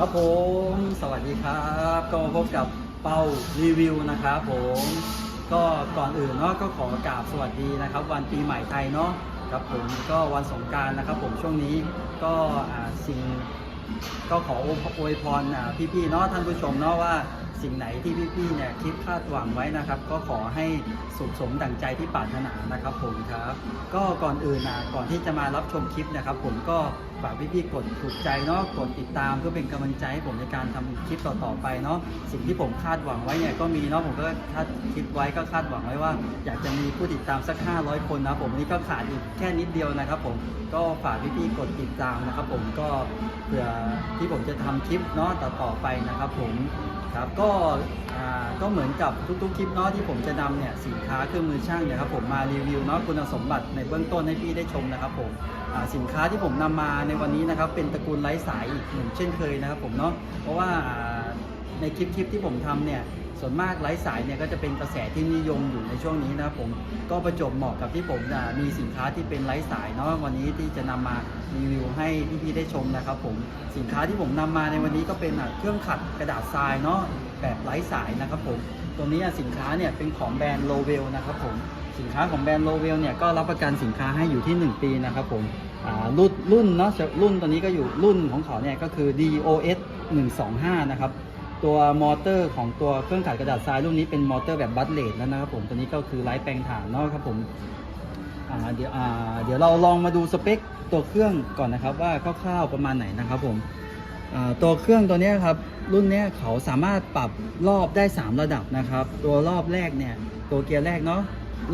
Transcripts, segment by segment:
ครับผมสวัสดีครับ ก็พบกับเป้ารีวิวนะครับผมก็ก่อนอื่นเนาะก็ขอกราบสวัสดีนะครับ วันปีใหม่ไทยเนาะครับผมก็วันสงการนะครับ ผมช่วงนี้ก็อ่าสิ่งก็ขออวยพรอ่าพี่ๆเนาะท่านผู้ชมเนาะว่า สิ่งไหนที่พี่ๆเนี่ยคิดคาดหวังไว้นะครับ ก็ขอให้สุขสมดังใจที่ปรารถนานะครับผมครับก็ก่อนอื่นนะก่อนที่จะมารับชมคลิปนะครับ ผมก็ฝากพี่ๆกดถูกใจเนาะกดติดตามเพื่อเป็นกำลังใจให้ผมในการทำคลิปต่อๆไปเนาะสิ่งที่ผมคาดหวังไว้เนี่ยก็มีเนาะผมก็คาดคิดไว้ก็คาดหวังไว้ว่า อยากจะมีผู้ติดตามสัก 500 คนนะผมนนี้ก็ขาดอีกแค่นิดเดียวนะครับผมก็ฝากพี่ๆกดติดตามนะครับ ผมก็เผื่อที่ผมจะทำคลิปเนาะต่อๆไปนะครับ ผมครับก็ก็เหมือนกับทุกๆคลิปเนาะที่ผมจะนำเนี่ยสินค้าเครื่องมือช่างเนี่ยครับผมมารีวิวเนาะคุณสมบัติในเบื้องต้นให้พี่ได้ชมนะครับผมสินค้าที่ผมนำมาในวันนี้นะครับเป็นตระกูลไร้สายอีกเหมือนเช่นเคยนะครับผมเนาะเพราะว่าในคลิปคลิปที่ผมทำเนี่ย ส่วนมากไร้สายเนี่ยก็จะเป็นกระแสที่นิยมอยู่ในช่วงนี้นะครับผมก็ประจบเหมาะกับที่ผมมีสินค้าที่เป็นไร้สายเนาะวันนี้ที่จะนำมารีวิวให้พี่ๆได้ชมนะครับผมสินค้าที่ผมนำมาในวันนี้ก็เป็นเครื่องขัดกระดาษทรายเนาะแบบไร้สายนะครับผมตัวนี้สินค้าเนี่ยเป็นของแบรนด์โลเวลนะครับผมสินค้าของแบรนด์โลเวลเนี่ยก็รับประกันสินค้าให้อยู่ที่ 1 ปีนะครับผมรุ่นรุ่นเนาะรุ่นตัวนี้ก็อยู่รุ่นของเขาเนี่ยก็คือ DOS 125 นะครับ ตัวมอเตอร์ของตัวเครื่องขัดกระดาษทรายรุ่นนี้เป็นมอเตอร์แบบบัตเลดแล้วนะครับผมตัวนี้ก็คือไร้แปลงฐานเนาะครับผมเดี๋ยวเดี๋ยวเราลองมาดูสเปคตัวเครื่องก่อนนะครับว่าคร่าวๆประมาณไหนนะครับผมตัวเครื่องตัวนี้ครับรุ่นเนี้ยเขาสามารถปรับรอบได้ 3 ระดับนะครับ ตัวรอบแรกเนี่ยตัวเกียร์แรกเนาะ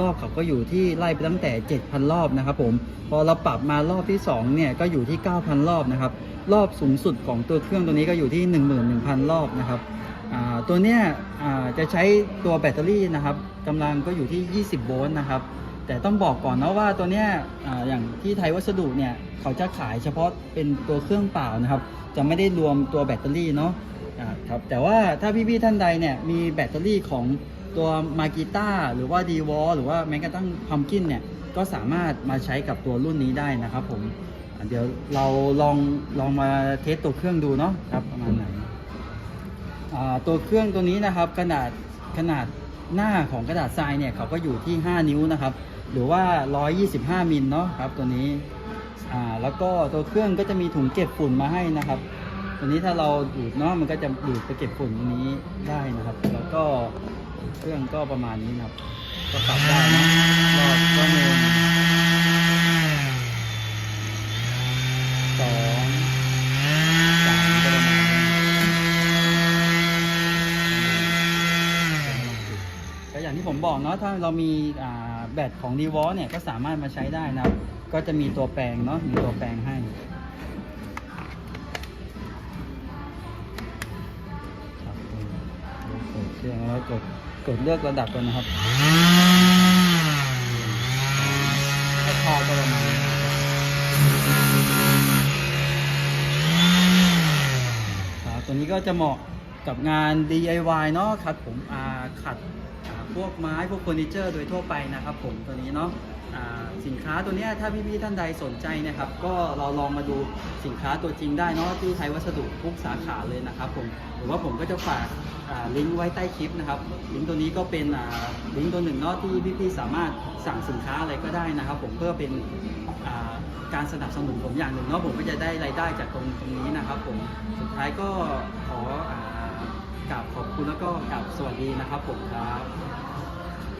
รอบเขาก็อยู่ที่ไล่ไปตั้งแต่ 7,000 รอบนะครับผม พอเราปรับมารอบที่2เนี่ยก็อยู่ที่ 9,000 รอบนะครับ รอบสูงสุดของตัวเครื่องตัวนี้ก็อยู่ที่ 11,000 รอบนะครับตัวเนี้ยจะใช้ตัวแบตเตอรี่นะครับกำลังก็อยู่ที่ 20 โวลต์นะครับ แต่ต้องบอกก่อนนะว่าตัวเนี้ยออย่างที่ไทยวัสดุเนี่ยเขาจะขายเฉพาะเป็นตัวเครื่องเปล่านะครับ จะไม่ได้รวมตัวแบตเตอรี่เนาะครับแต่ว่าถ้าพี่ๆท่านใดเนี่ยมีแบตเตอรี่ของ ตัวมากิต้าหรือว่าดีวอลหรือว่าแม้กระทั่งพัมกินเนี่ยก็สามารถมาใช้กับตัวรุ่นนี้ได้นะครับผมเดี๋ยวเราลองลองมาเทสตัวเครื่องดูเนาะครับประมาณไหนตัวเครื่องตัวนี้นะครับขนาดขนาดหน้าของกระดาษทรายเนี่ยเขาก็อยู่ที่ 5 นิ้วนะครับ หรือว่า 125 มิลเนาะครับตัวนี้แล้วก็ตัวเครื่องก็จะมีถุงเก็บฝุ่นมาให้นะครับ ตัวนี้ถ้าเราดูดเนาะมันก็จะดูดไปเก็บฝุ่นตรงนี้ได้นะครับ แล้วก็เครื่องก็ประมาณนี้นะครับ ก็ปรับได้นะรอบก็หนึ่งสองสามก็ประมาณนี้ก็อย่างที่ผมบอกเนาะถ้าเรามีแบตของ d ีวอเนี่ยก็สามารถมาใช้ได้นะครับ ก็จะมีตัวแปลงเนาะมีตัวแปลงให้ เปิดเครื่องแล้วกดกดเลือกระดับกันนะครับราคาก็ประมาณครับตัวนี้ก็จะเหมาะกับงาน DIY เนาะครับผมอ่าขัด พวกไม้พวกเฟอร์นิเจอร์โดยทั่วไปนะครับผมตัวนี้เนาะสินค้าตัวนี้ถ้าพี่ๆท่านใดสนใจนะครับ ก็เราลองมาดูสินค้าตัวจริงได้เนาะที่ไทยวัสดุทุกสาขาเลยนะครับผมหรือว่าผมก็จะฝากลิงก์ไว้ใต้คลิปนะครับลิงก์ตัวนี้ก็เป็นลิงก์ตัวหนึ่งเนาะที่พี่ๆสามารถสั่งสินค้าอะไรก็ได้นะครับ ผมเพื่อเป็นการสนับสนุนผมอย่างหนึ่งเนาะผมก็จะได้รายได้จากตรงตรงนี้นะครับ ผมสุดท้ายก็ขอ กราบขอบคุณแล้วก็กราบสวัสดีนะครับผมครับ